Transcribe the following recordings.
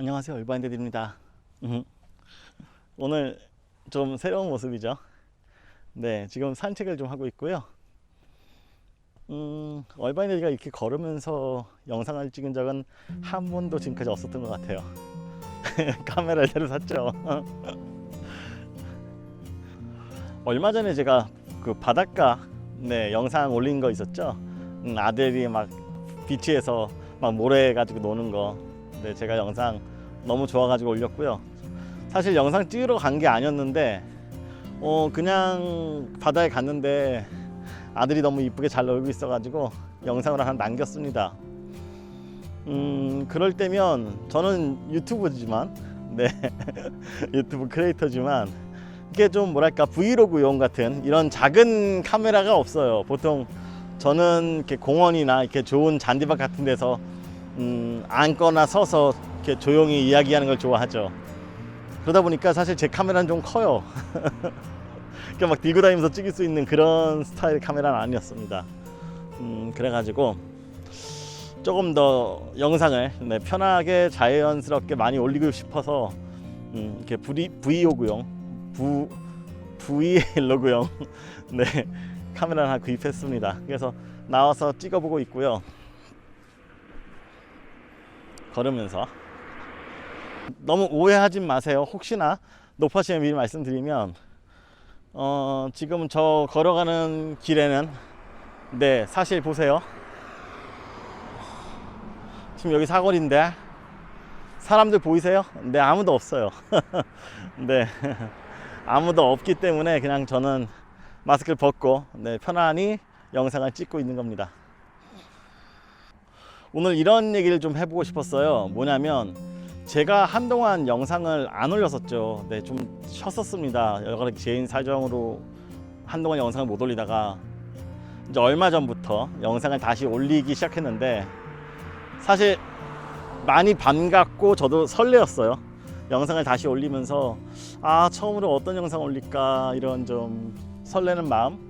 안녕하세요. 얼바인드입니다. 오늘 좀 새로운 모습이죠. 네 지금 산책을 좀 하고 있고요. 음, 얼바인드가 이렇게 걸으면서 영상을 찍은 적은 한 번도 지금까지 없었던 것 같아요. 카메라를 새로 샀죠. 얼마 전에 제가 그 바닷가 네 영상 올린 거 있었죠? 음, 아들이 막 비치에서 막 모래 가지고 노는 거. 네, 제가 영상 너무 좋아가지고 올렸고요. 사실 영상 찍으러 간 게 아니었는데, 어, 그냥 바다에 갔는데 아들이 너무 이쁘게 잘 놀고 있어가지고 영상을 하나 남겼습니다. 음, 그럴 때면 저는 유튜브지만, 네, 유튜브 크리에이터지만, 이게 좀 뭐랄까 브이로그용 같은 이런 작은 카메라가 없어요. 보통 저는 이렇게 공원이나 이렇게 좋은 잔디밭 같은 데서 음, 앉거나 서서 이렇게 조용히 이야기하는 걸 좋아하죠. 그러다 보니까 사실 제 카메라는 좀 커요. 그러니까 막 들고 다니면서 찍을 수 있는 그런 스타일의 카메라는 아니었습니다. 음, 그래가지고 조금 더 영상을 네, 편하게 자연스럽게 많이 올리고 싶어서 음, 이렇게 브리, 브이로그용 부 브이로그용 네 카메라를 하나 구입했습니다. 그래서 나와서 찍어보고 있고요. 걸으면서 너무 오해하지 마세요. 혹시나 높아지면 미리 말씀드리면 어, 지금 저 걸어가는 길에는 네 사실 보세요. 지금 여기 사거리인데 사람들 보이세요? 네 아무도 없어요. 네 아무도 없기 때문에 그냥 저는 마스크를 벗고 네, 편안히 영상을 찍고 있는 겁니다. 오늘 이런 얘기를 좀 해보고 싶었어요. 뭐냐면 제가 한동안 영상을 안 올렸었죠. 네, 좀 쉬었었습니다. 여러 가지 개인 사정으로 한동안 영상을 못 올리다가 이제 얼마 전부터 영상을 다시 올리기 시작했는데 사실 많이 반갑고 저도 설레었어요. 영상을 다시 올리면서 아 처음으로 어떤 영상 올릴까 이런 좀 설레는 마음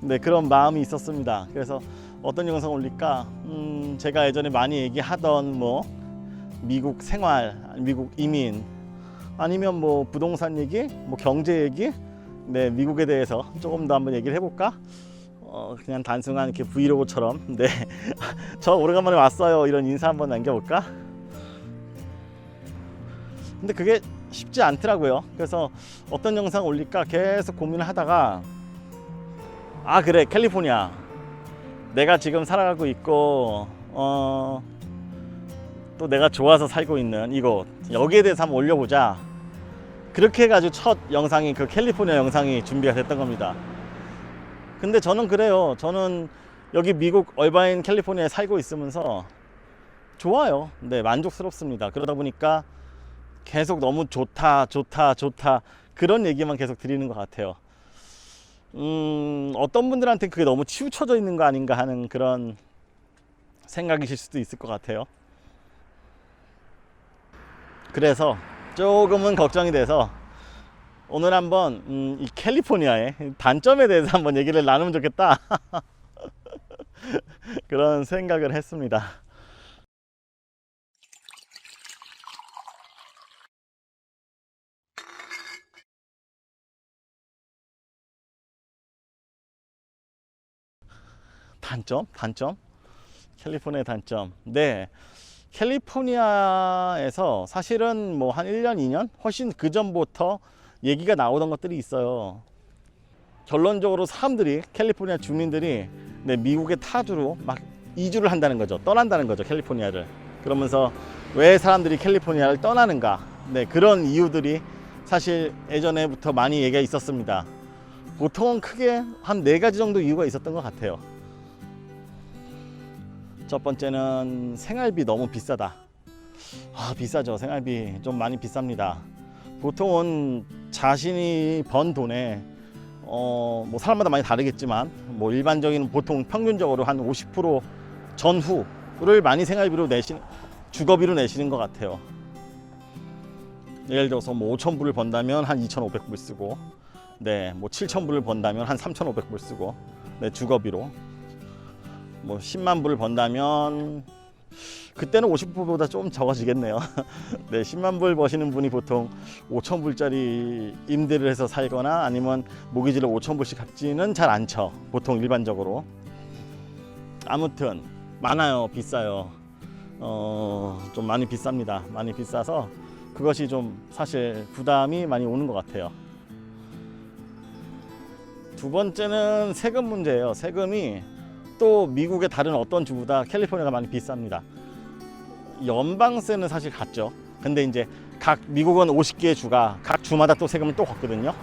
네 그런 마음이 있었습니다. 그래서 어떤 영상 올릴까? 음, 제가 예전에 많이 얘기하던 뭐 미국 생활 미국 이민 아니면 뭐 부동산 얘기 뭐 경제 얘기? 네 미국에 대해서 조금 더 한번 얘기를 해볼까? 어, 그냥 단순한 이렇게 브이로그처럼. 네 저 오래간만에 왔어요. 이런 인사 한번 남겨볼까? 근데 그게 쉽지 않더라고요. 그래서 어떤 영상 올릴까 계속 고민을 하다가 아 그래 캘리포니아 내가 지금 살아가고 있고 어, 또 내가 좋아서 살고 있는 이곳 여기에 대해서 한번 올려보자. 그렇게 해가지고 첫 영상이 그 캘리포니아 영상이 준비가 됐던 겁니다. 근데 저는 그래요. 저는 여기 미국 얼바인 캘리포니아에 살고 있으면서 좋아요. 네 만족스럽습니다. 그러다 보니까 계속 너무 좋다, 좋다, 좋다 그런 얘기만 계속 드리는 것 같아요. 음, 어떤 분들한테 그게 너무 치우쳐져 있는 거 아닌가 하는 그런 생각이실 수도 있을 것 같아요. 그래서 조금은 걱정이 돼서 오늘 한번 음, 이 캘리포니아의 단점에 대해서 한번 얘기를 나누면 좋겠다. 그런 생각을 했습니다. 단점? 단점? 캘리포니아의 단점. 네. 캘리포니아에서 사실은 뭐 한 1년, 2년? 훨씬 그 전부터 얘기가 나오던 것들이 있어요. 결론적으로 사람들이, 캘리포니아 주민들이 네, 미국의 타주로 막 이주를 한다는 거죠. 떠난다는 거죠. 캘리포니아를. 그러면서 왜 사람들이 캘리포니아를 떠나는가. 네, 그런 이유들이 사실 예전에부터 많이 얘기가 있었습니다. 보통은 크게 한 네 가지 정도 이유가 있었던 것 같아요. 첫 번째는 생활비 너무 비싸다. 아, 비싸죠. 생활비 좀 많이 비쌉니다. 보통은 자신이 번 돈에 어, 뭐 사람마다 많이 다르겠지만 뭐 일반적인 보통 평균적으로 한 50% 전후를 많이 생활비로 내신 주거비로 내시는 것 같아요. 예를 들어서 뭐 5천 불을 번다면 한 2,500불 쓰고, 네, 뭐 7천 불을 번다면 한 3,500불 쓰고, 네, 주거비로 뭐 10만 불을 번다면 그때는 50불보다 좀 적어지겠네요. 네, 10만 불 버시는 분이 보통 5천 불짜리 임대를 해서 살거나 아니면 모기지를 5천 불씩 갚지는 잘 않죠. 보통 일반적으로. 아무튼 많아요, 비싸요. 어, 좀 많이 비쌉니다. 많이 비싸서 그것이 좀 사실 부담이 많이 오는 것 같아요. 두 번째는 세금 문제예요. 세금이 또 미국의 다른 어떤 주보다 캘리포니아가 많이 비쌉니다. 연방세는 사실 같죠. 근데 이제 각 미국은 50개의 주가 각 주마다 또 세금을 또 걷거든요.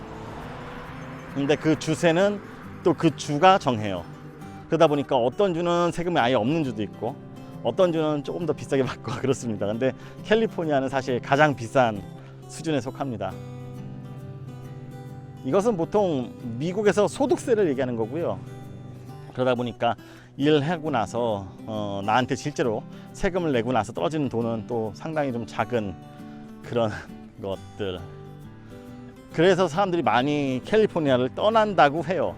근데 그 주세는 또 그 주가 정해요. 그러다 보니까 어떤 주는 세금이 아예 없는 주도 있고 어떤 주는 조금 더 비싸게 받고 그렇습니다. 근데 캘리포니아는 사실 가장 비싼 수준에 속합니다. 이것은 보통 미국에서 소득세를 얘기하는 거고요. 그러다 보니까 일하고 나서 어, 나한테 실제로 세금을 내고 나서 떨어지는 돈은 또 상당히 좀 작은 그런 것들. 그래서 사람들이 많이 캘리포니아를 떠난다고 해요.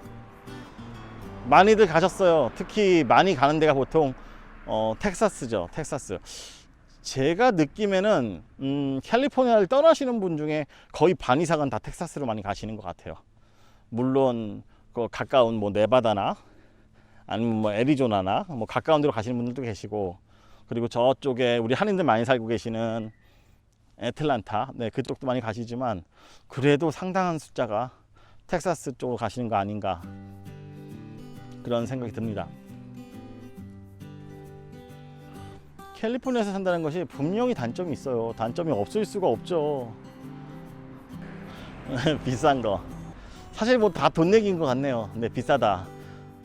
많이들 가셨어요. 특히 많이 가는 데가 보통 어, 텍사스죠. 텍사스. 제가 느낌에는 음, 캘리포니아를 떠나시는 분 중에 거의 반 이상은 다 텍사스로 많이 가시는 것 같아요. 물론 그 가까운 뭐 네바다나 아니면 뭐 애리조나나 뭐 가까운 데로 가시는 분들도 계시고 그리고 저쪽에 우리 한인들 많이 살고 계시는 애틀란타 네 그쪽도 많이 가시지만 그래도 상당한 숫자가 텍사스 쪽으로 가시는 거 아닌가 그런 생각이 듭니다. 캘리포니아에서 산다는 것이 분명히 단점이 있어요. 단점이 없을 수가 없죠. 비싼 거. 사실 뭐 다돈 얘기인 것 같네요. 네, 비싸다.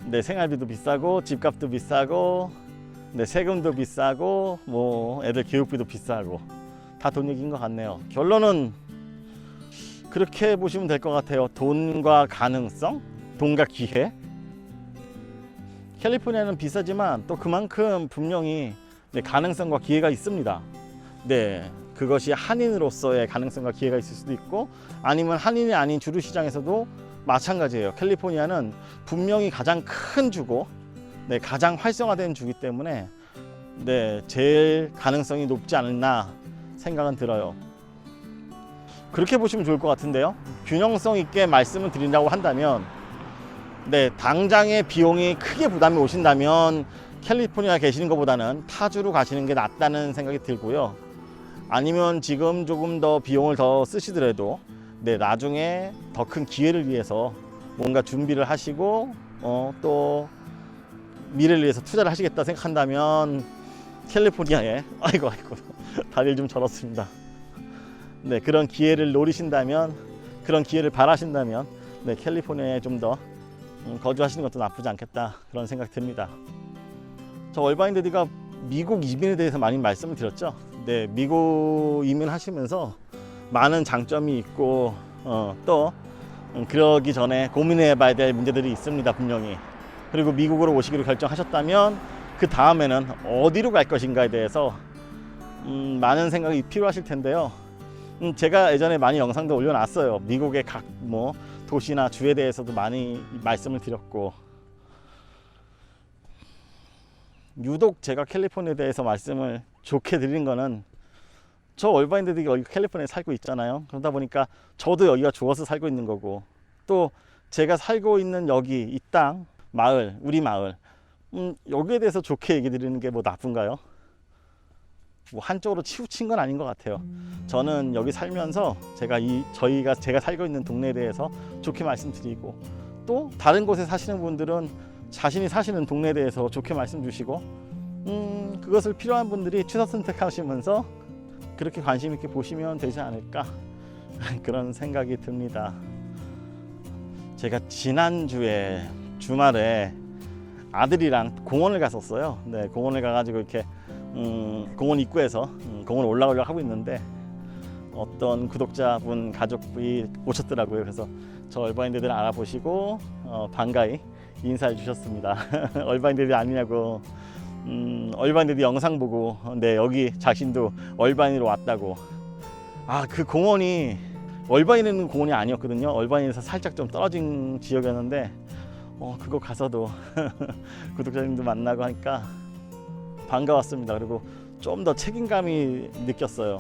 네, 생활비도 비싸고 집값도 비싸고 네, 세금도 비싸고 뭐 애들 교육비도 비싸고 다 돈 얘기인 것 같네요. 결론은 그렇게 보시면 될 것 같아요. 돈과 가능성, 돈과 기회. 캘리포니아는 비싸지만 또 그만큼 분명히 네, 가능성과 기회가 있습니다. 네, 그것이 한인으로서의 가능성과 기회가 있을 수도 있고 아니면 한인이 아닌 주류 시장에서도 마찬가지예요. 캘리포니아는 분명히 가장 큰 주고 네, 가장 활성화된 주기 때문에 네, 제일 가능성이 높지 않나 생각은 들어요. 그렇게 보시면 좋을 것 같은데요. 균형성 있게 말씀을 드린다고 한다면 네, 당장의 비용이 크게 부담이 오신다면 캘리포니아 계시는 것보다는 타주로 가시는 게 낫다는 생각이 들고요. 아니면 지금 조금 더 비용을 더 쓰시더라도 네, 나중에 더 큰 기회를 위해서 뭔가 준비를 하시고 어, 또 미래를 위해서 투자를 하시겠다 생각한다면 캘리포니아에 아이고 아이고 다리를 좀 절었습니다. 네, 그런 기회를 노리신다면 그런 기회를 바라신다면 네, 캘리포니아에 좀더 음, 거주하시는 것도 나쁘지 않겠다 그런 생각 듭니다. 저 얼바인데디가 미국 이민에 대해서 많이 말씀을 드렸죠. 네, 미국 이민하시면서 많은 장점이 있고 어, 또 음, 그러기 전에 고민해 봐야 될 문제들이 있습니다 분명히. 그리고 미국으로 오시기로 결정하셨다면 그 다음에는 어디로 갈 것인가에 대해서 음, 많은 생각이 필요하실 텐데요. 음, 제가 예전에 많이 영상도 올려놨어요. 미국의 각 뭐 도시나 주에 대해서도 많이 말씀을 드렸고 유독 제가 캘리포니아에 대해서 말씀을 좋게 드린 거는 저 얼바인들이 여기 캘리포니아에 살고 있잖아요. 그러다 보니까 저도 여기가 좋아서 살고 있는 거고 또 제가 살고 있는 여기 이 땅 마을 우리 마을 음, 여기에 대해서 좋게 얘기 드리는 게 뭐 나쁜가요? 뭐 한쪽으로 치우친 건 아닌 것 같아요. 저는 여기 살면서 제가 이 저희가 제가 살고 있는 동네에 대해서 좋게 말씀드리고 또 다른 곳에 사시는 분들은 자신이 사시는 동네에 대해서 좋게 말씀 주시고 음, 그것을 필요한 분들이 취사 선택하시면서 그렇게 관심 있게 보시면 되지 않을까 그런 생각이 듭니다. 제가 지난주에 주말에 아들이랑 공원을 갔었어요. 네, 공원을 가가지고 이렇게 음, 공원 입구에서 음, 공원 올라가려고 하고 있는데 어떤 구독자분 가족이 오셨더라고요. 그래서 저 얼바인들을 알아보시고 어, 반가이 인사해 주셨습니다. 얼바인들이 아니냐고 음, 얼바인들이 영상 보고 어, 네 여기 자신도 얼바인으로 왔다고 아 그 공원이 있는 공원이 아니었거든요. 얼바인에서 살짝 좀 떨어진 지역이었는데 어, 그거 가서도 구독자님도 만나고 하니까 반가웠습니다. 그리고 좀 더 책임감이 느꼈어요.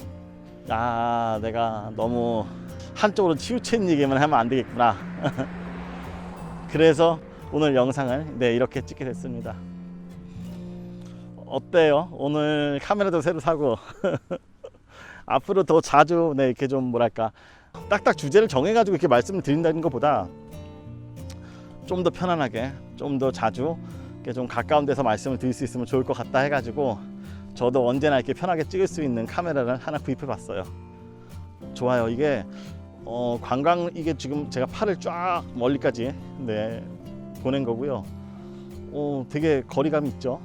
아, 내가 너무 한쪽으로 치우친 얘기만 하면 안 되겠구나. 그래서 오늘 영상을 네 이렇게 찍게 됐습니다. 어때요? 오늘 카메라도 새로 사고 앞으로 더 자주 네 이렇게 좀 뭐랄까 딱딱 주제를 정해가지고 이렇게 말씀을 드린다는 것보다 좀 더 편안하게 좀 더 자주 이렇게 좀 가까운 데서 말씀을 드릴 수 있으면 좋을 것 같다 해가지고 저도 언제나 이렇게 편하게 찍을 수 있는 카메라를 하나 구입해 봤어요. 좋아요. 이게 어, 관광 이게 지금 제가 팔을 쫙 멀리까지 네 보낸 거고요. 어, 되게 거리감이 있죠.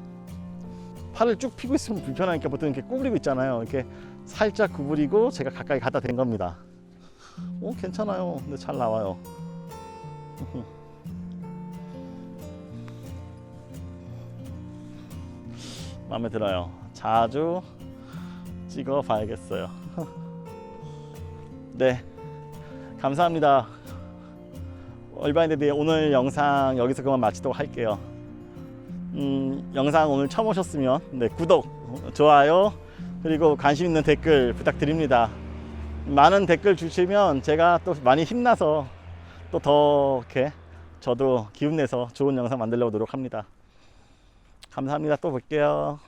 팔을 쭉 펴고 있으면 불편하니까 보통 이렇게 구부리고 있잖아요. 이렇게 살짝 구부리고 제가 가까이 갖다 댄 겁니다. 오 괜찮아요. 근데 잘 나와요. 마음에 들어요. 자주 찍어 봐야겠어요. 네. 감사합니다. 얼바인데드의 오늘 영상 여기서 그만 마치도록 할게요. 음, 영상 오늘 처음 오셨으면 네, 구독, 좋아요, 그리고 관심 있는 댓글 부탁드립니다. 많은 댓글 주시면 제가 또 많이 힘나서 또 더 이렇게 저도 기운 내서 좋은 영상 만들려고 노력합니다. 감사합니다. 또 볼게요.